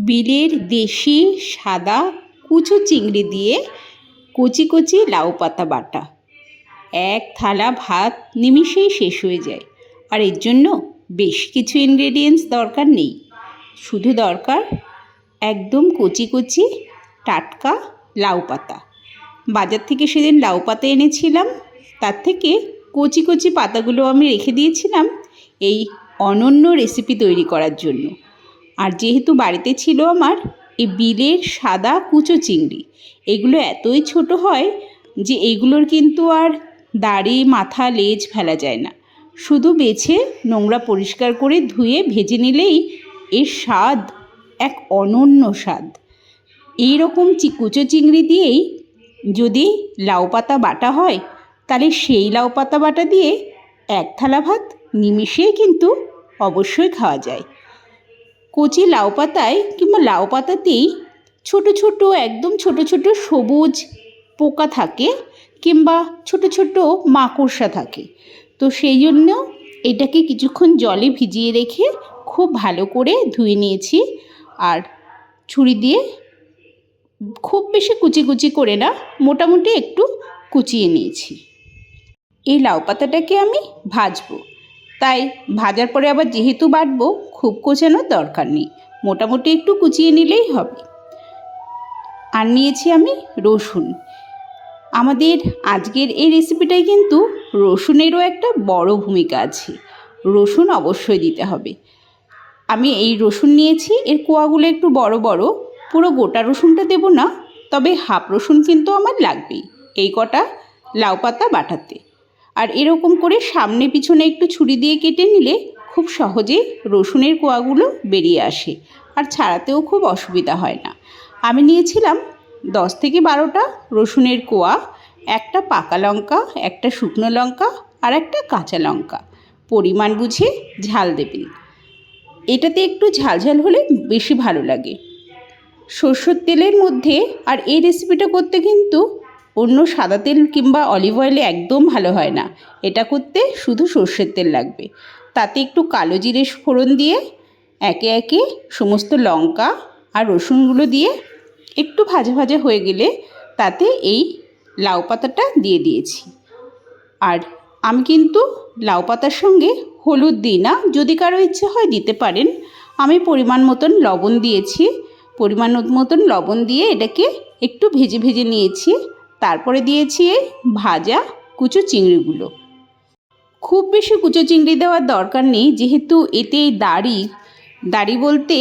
বিলের দেশি সাদা কুচো চিংড়ি দিয়ে কচি কচি লাউ পাতা বাটা। এক থালা ভাত নিমিষেই শেষ হয়ে যায়। আর এর জন্য বেশ কিছু ইনগ্রেডিয়েন্টস দরকার নেই। শুধু দরকার একদম কচি কচি টাটকা লাউ পাতা। বাজার থেকে সেদিন লাউ পাতা এনেছিলাম। তার থেকে কচি কচি পাতাগুলো আমি রেখে দিয়েছিলাম এই অনন্য রেসিপি তৈরি করার জন্য। আর যেহেতু বাড়িতে ছিল আমার এই বিলের সাদা কুচো চিংড়ি। এগুলো এতই ছোট হয় যে এগুলোর কিন্তু আর দাড়ি, মাথা, লেজ ফেলা যায় না। শুধু বেছে নোংরা পরিষ্কার করে ধুয়ে ভেজে নিলেই এর স্বাদ এক অনন্য স্বাদ। এই রকম চি, কুচো চিংড়ি দিয়েই যদি লাউ পাতা বাটা হয়, তাহলে সেই লাউ পাতা বাটা দিয়ে এক থালা ভাত নিমিষেই কিন্তু অবশ্যই খাওয়া যায়। কচি লাউ পাতায় কিংবা লাউ পাতাতেই ছোট ছোট, একদম ছোট ছোট সবুজ পোকা থাকে কিংবা ছোট ছোট মাকড়সা থাকে। তো সেই জন্য এটাকে কিছুক্ষণ জলে ভিজিয়ে রেখে খুব ভালো করে ধুয়ে নিয়েছি আর ছুরি দিয়ে খুব বেশি কুচি কুচি করে না, মোটামুটি একটু কুচিয়ে নিয়েছি। এই লাউ পাতাটাকে আমি ভাজবো। তাই ভাজার পরে আবার যেহেতু বাটবো, খুব কুচানোর দরকার নেই। মোটামুটি একটু কুচিয়ে নিলেই হবে। আর নিয়েছি আমি রসুন। আমাদের আজকের এই রেসিপিটায় কিন্তু রসুনেরও একটা বড় ভূমিকা আছে। রসুন অবশ্যই দিতে হবে। আমি এই রসুন নিয়েছি, এর কোয়াগুলো একটু বড় বড়। পুরো গোটা রসুনটা দেবো না, তবে হাফ রসুন কিন্তু আমার লাগবেই। এই কটা লাউ পাতা বাটাতে। আর এরকম করে সামনে পিছনে একটু ছুরি দিয়ে কেটে নিলে খুব সহজে রসুনের কোয়াগুলো বেরিয়ে আসে। আর ছাড়াতেও খুব অসুবিধা হয় না। আমি নিয়েছিলাম দশ থেকে বারোটা রসুনের কোয়া, একটা পাকা লঙ্কা, একটা শুকনো লঙ্কা আর একটা কাঁচা লঙ্কা। পরিমাণ বুঝে ঝাল দেবেন। এটাতে একটু ঝালঝাল হলে বেশি ভালো লাগে। সর্ষের তেলের মধ্যে আর এই রেসিপিটা করতে কিন্তু অন্য সাদা তেল কিংবা অলিভ অয়েলে একদম ভালো হয় না। এটা করতে শুধু সর্ষের তেল লাগবে। তাতে একটু কালো জিরে ফোড়ন দিয়ে একে একে সমস্ত লঙ্কা আর রসুনগুলো দিয়ে একটু ভাজা ভাজা হয়ে গেলে তাতে এই লাউ পাতাটা দিয়ে দিয়েছি। আর আমি কিন্তু লাউ পাতার সঙ্গে হলুদ দিই না। যদি কারও ইচ্ছে হয় দিতে পারেন। আমি পরিমাণ মতন লবণ দিয়েছি। পরিমাণ মতন লবণ দিয়ে এটাকে একটু ভেজে ভেজে নিয়েছি। তারপরে দিয়েছি ভাজা কুচো চিংড়িগুলো। খুব বেশি কুচো চিংড়ি দেওয়ার দরকার নেই, যেহেতু এতে দাড়ি দাড়ি বলতে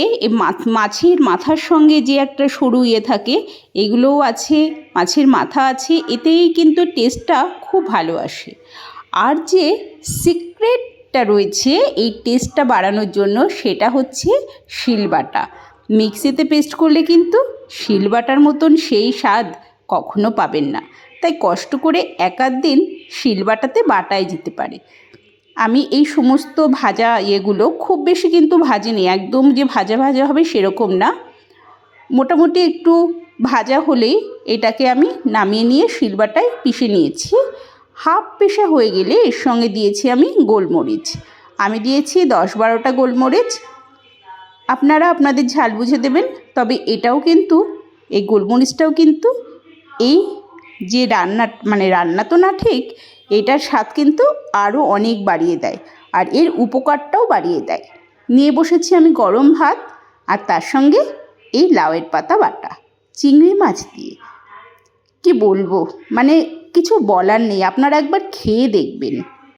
মাছের মাথার সঙ্গে যে একটা সরু ইয়ে থাকে, এগুলোও আছে, মাছের মাথা আছে, এতেই কিন্তু টেস্টটা খুব ভালো আসে। আর যে সিক্রেটটা রয়েছে এই টেস্টটা বাড়ানোর জন্য সেটা হচ্ছে শিলবাটা মিক্সিতে পেস্ট করলে কিন্তু শিলবাটার মতন সেই স্বাদ কখনো পাবেন না। তাই কষ্ট করে এক আধ দিন শিলবাটাতে বাটায় যেতে পারে। আমি এই সমস্ত ভাজা ইয়েগুলো খুব বেশি কিন্তু ভাজিনি, একদম যে ভাজা ভাজা হবে সেরকম না। মোটামুটি একটু ভাজা হলেই এটাকে আমি নামিয়ে নিয়ে শিলবাটায় পিষে নিয়েছি। হাফ পেশা হয়ে গেলে এর সঙ্গে দিয়েছি আমি গোলমরিচ। আমি দিয়েছি দশ বারোটা গোলমরিচ। আপনারা আপনাদের ঝাল বুঝে দেবেন, তবে এটাও কিন্তু, এই গোলমরিচটাও কিন্তু এই যে রান্না মানে রান্না তো না ঠিক, এটার স্বাদ কিন্তু আরও অনেক বাড়িয়ে দেয়। আর এর উপকারটাও বাড়িয়ে দেয়। নিয়ে বসেছি আমি গরম ভাত আর তার সঙ্গে এই লাউয়ের পাতা বাটা, চিংড়ি মাছ দিয়ে। কি বলব? মানে কিছু বলার নেই। আপনারা একবার খেয়ে দেখবেন।